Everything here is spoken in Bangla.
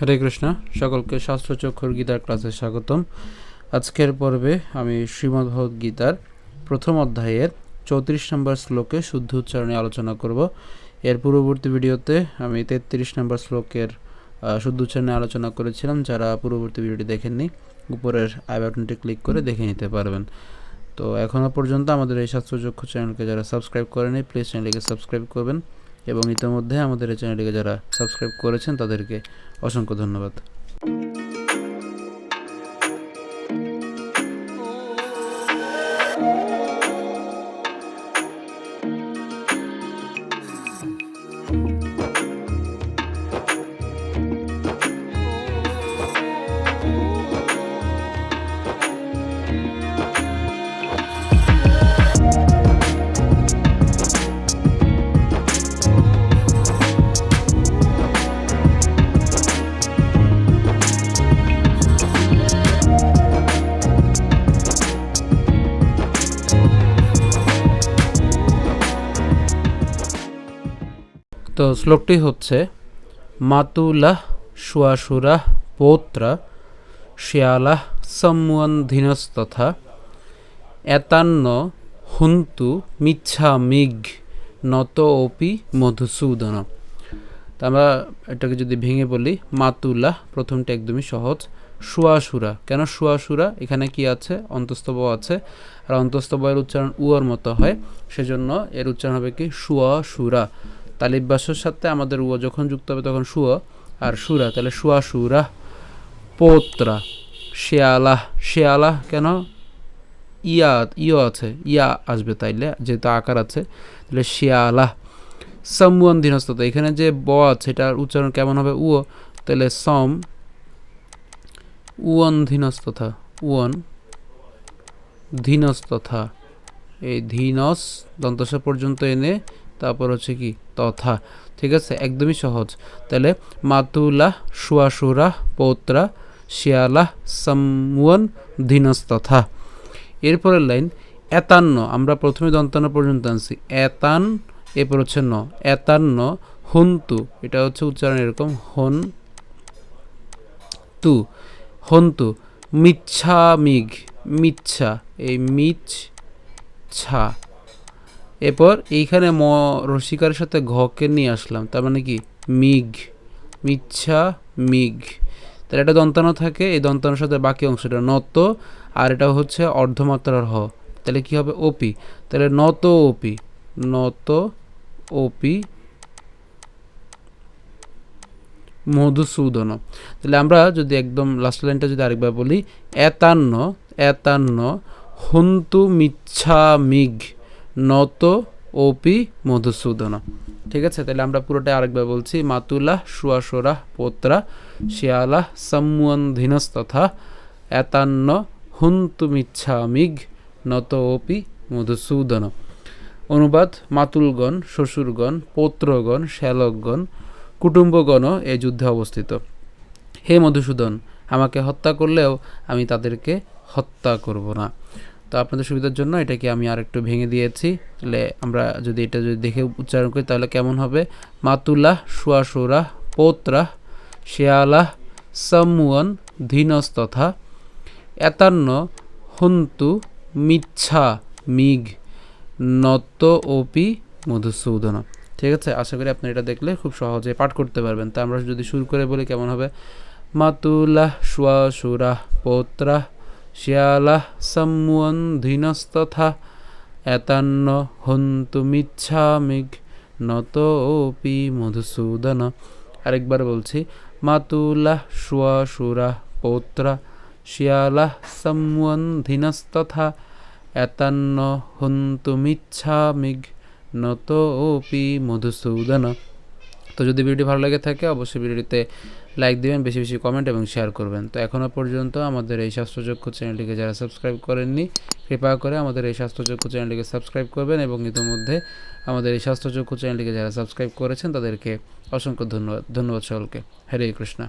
হরে কৃষ্ণ, সকলকে শাস্ত্রচক্ষুর গীতার ক্লাসে স্বাগতম। আজকের পর্বে আমি শ্রীমদ্ভগবত গীতার প্রথম অধ্যায়ের চৌত্রিশ নম্বর শ্লোকে শুদ্ধ উচ্চারণে আলোচনা করব। এর পূর্ববর্তী ভিডিওতে আমি তেত্রিশ নম্বর শ্লোকের শুদ্ধ উচ্চারণে আলোচনা করেছিলাম। যারা পূর্ববর্তী ভিডিওটি দেখেননি, উপরের আই বাটনটি ক্লিক করে দেখে নিতে পারবেন। তো এখনও পর্যন্ত আমাদের এই শাস্ত্রচক্ষু চ্যানেলকে যারা সাবস্ক্রাইব করেনি, প্লিজ চ্যানেলটিকে সাবস্ক্রাইব করবেন। এবং ইতিমধ্যে আমাদের এই চ্যানেলটিকে যারা সাবস্ক্রাইব করেছেন তাদেরকে অসংখ্য ধন্যবাদ। তো শ্লোকটি হচ্ছে মাতুলাহ সুয়াসুরা পৌত্রা শিয়ালাহ সম্মুয়ন্ধিনস্তথা এতান্ন হুন্তু মিচ্ছা মিঘ নত অপি মধুসূদন। তা আমরা এটাকে যদি ভেঙে বলি মাতুল্লাহ প্রথমটা একদমই সহজ। সুয়াসুরা কেন সুয়াসুরা এখানে কি আছে? অন্তস্তব আছে। আর অন্তস্তব এর উচ্চারণ উয়ার মতো হয়। সেজন্য এর উচ্চারণ হবে কি? সুয়া বাসের সাথে আমাদের উয়া যখন যুক্ত হবে তখন সুয়া আর সুরা, তাহলে সুয়া সুরা, পোত্রা শেয়ালাহ শেয়ালাহ কেন? ইয়া, ইয় আছে, ইয়া আসবে তাইলে, যেহেতু আকার আছে, তাহলে শিয়ালাহ সমুয়ান ধীনস্থতা এখানে যে ব আছে, এটার উচ্চারণ কেমন হবে? উ তাহলে সম, উয়ন ধীনস্তথা উয়ন ধীনস্তথা এই ধীনস দন্তসা পর্যন্ত এনে তারপর হচ্ছে কি, তথা। ঠিক আছে? একদমই সহজ। তাহলে মাতুলা সুয়াসুরা পৌত্রা শিয়ালাহ সমুয়ন ধীনস্তথা এরপরের লাইন, এতান্ন। আমরা প্রথমে দন্তান্ন পর্যন্ত আনছি। এতান, এরপর হচ্ছে ন। এতান্ন, হন্তু। এটা হচ্ছে উচ্চারণ এরকম, হন তু। হন্তু মিচ্ছা মিঘ মিচ্ছা। এই মিচ ছা এরপর এইখানে ম রসিকার সাথে ঘকে নিয়ে আসলাম, তার মানে কি? মিঘ, মিচ্ছা, মিঘ। তাহলে এটা দন্তানো থাকে, এই দন্তানোর সাথে বাকি অংশটা নত, আর এটা হচ্ছে অর্ধমাত্রার হ। তাহলে কি হবে? ওপি। তাহলে নত ওপি নত ওপি মধুসূদন। তাহলে আমরা যদি একদম লাস্ট লাইনটা যদি আরেকবার বলি, এতান্ন এতান্ন, হন্তু মিচ্ছা মিঘ। নত ওপি মধুসূদন। ঠিক আছে? তাহলে আমরা পুরোটা আরেকবার বলছি। মাতুলা সুয়াসরা পোত্রা, শিয়ালা, সম্মুয়ন ধীনস্তথা এতান্ন হুন্তু মিচ্ছা মিঘ নত ওপি মধুসূদন। অনুবাদ, মাতুলগণ, শ্বশুরগণ, পৌত্রগণ, শ্যালকগণ কুটুম্বগণও এই যুদ্ধে অবস্থিত। হে মধুসূদন, আমাকে হত্যা করলেও আমি তাদেরকে হত্যা করব না। তো আপনাদের সুবিধার জন্য এটাকে আমি আরেকটু ভেঙে দিয়েছি। তাহলে আমরা যদি এটা যদি দেখে উচ্চারণ করি, তাহলে কেমন হবে? মাতুলা সুয়াসুরা পৌত্রা শেয়ালাহ সম্মুয়ন ধীনস্তথা, এতান্ন, হন্তু, মিচ্ছা, মিঘ নত ওপি মধুসূদন। ঠিক আছে? আশা করি আপনি এটা দেখলে খুব সহজে পাঠ করতে পারবেন। তা আমরা যদি শুরু করে বলি, কেমন হবে? মাতুলা সুরা পৌত্রা শিয়ালাহ সম্মুয়ন ধীনস্তথা। এতান্ন হন্তুমিচ্ছামিগ নত ওপি মধুসূদন। আরেকবার বলছি মাতুলা সুরা পৌত্রা শিয়ালাহ সম্মুয়ন ধীনস্তথা। এতান্ন হন্তুমিচ্ছামিগ নত ওপি মধুসূদন। তো যদি ভিডিওটি ভালো লাগে থাকে, অবশ্যই ভিডিওটিতে লাইক দিবেন, বেশি বেশি কমেন্ট এবং শেয়ার করবেন। তো এখনও পর্যন্ত আমাদের এই স্বাস্থ্যচক্ষু চ্যানেলটিকে যারা সাবস্ক্রাইব করেননি, কৃপা করে আমাদের এই স্বাস্থ্যচক্ষু চ্যানেলটিকে সাবস্ক্রাইব করবেন এবং ইতিমধ্যে আমাদের এই স্বাস্থ্যচক্ষু চ্যানেলটিকে যারা সাবস্ক্রাইব করেছেন, তাদেরকে অসংখ্য ধন্যবাদ ধন্যবাদ সকলকে। হরে কৃষ্ণা।